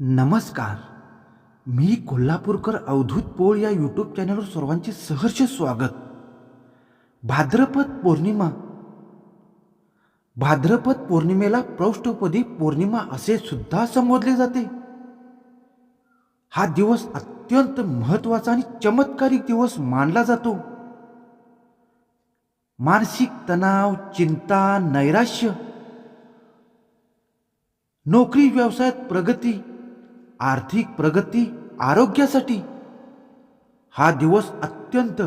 नमस्कार. मी कोल्हापूरकर अवधूत पोळ या यूट्यूब चॅनलवर सर्वांचे सहर्ष स्वागत. भाद्रपद पौर्णिमा. भाद्रपद पौर्णिमेला प्रौष्ठपदी पौर्णिमा असे सुद्धा संबोधले जाते. हा दिवस अत्यंत महत्त्वाचा आणि चमत्कारिक दिवस मानला जातो. मानसिक तणाव चिंता नैराश्य नोकरी व्यवसायात प्रगती आर्थिक प्रगती आरोग्यासाठी. हा दिवस अत्यंत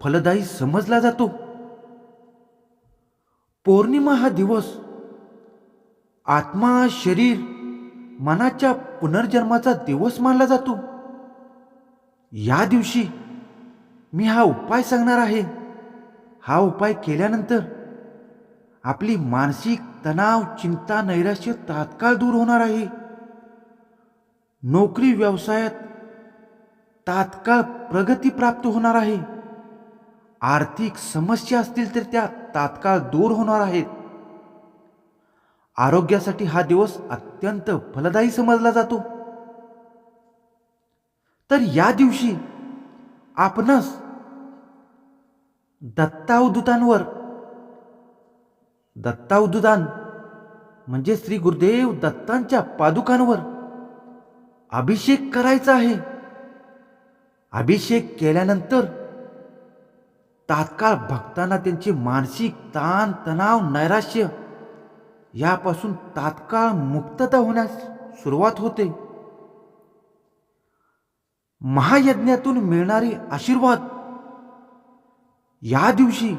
फलदायी समजला जातो. पौर्णिमा हा दिवस आत्मा शरीर मनाच्या पुनर्जन्माचा दिवस मानला जातो. या दिवशी मी हा उपाय सांगणार आहे. हा उपाय केल्यानंतर आपली मानसिक तणाव चिंता नैराश्य तात्काळ दूर होणार आहे. नोकरी व्यवसायात तात्काळ प्रगती प्राप्त होणार आहे. आर्थिक समस्या असतील तर त्या तात्काळ दूर होणार आहेत. आरोग्यासाठी हा दिवस अत्यंत फलदायी समजला जातो. तर या दिवशी आपणच दत्तावधूतांवर दत्तावधूतान म्हणजे श्री गुरुदेव दत्तांच्या पादुकांवर अभिषेक करायचा आहे. अभिषेक केल्यानंतर तात्काळ भक्तांना त्यांचे मानसिक ताण तणाव नैराश्य यापासून तात्काळ मुक्तता होण्यास सुरुवात होते. महायज्ञातून मिळणारे आशीर्वाद या दिवशी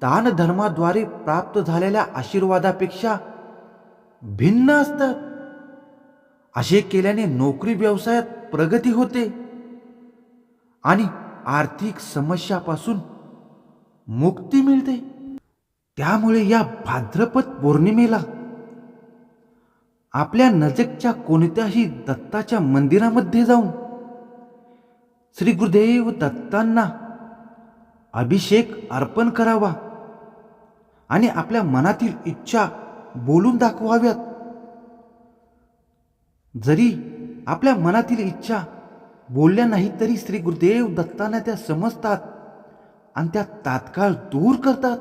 दानधर्माद्वारे प्राप्त झालेल्या आशीर्वादापेक्षा भिन्न असतात. असे केल्याने नोकरी व्यवसायात प्रगती होते. आणि आर्थिक समस्यापासून मुक्ती मिळते. त्यामुळे या भाद्रपद पौर्णिमेला आपल्या नजीकच्या कोणत्याही दत्ताच्या मंदिरामध्ये जाऊन श्री गुरुदेव दत्तांना अभिषेक अर्पण करावा आणि आपल्या मनातील इच्छा बोलून दाखवाव्यात. जरी आपल्या मनातील इच्छा बोलल्या नाही तरी श्री गुरुदेव दत्तांना त्या समजतात आणि त्या तात्काळ दूर करतात.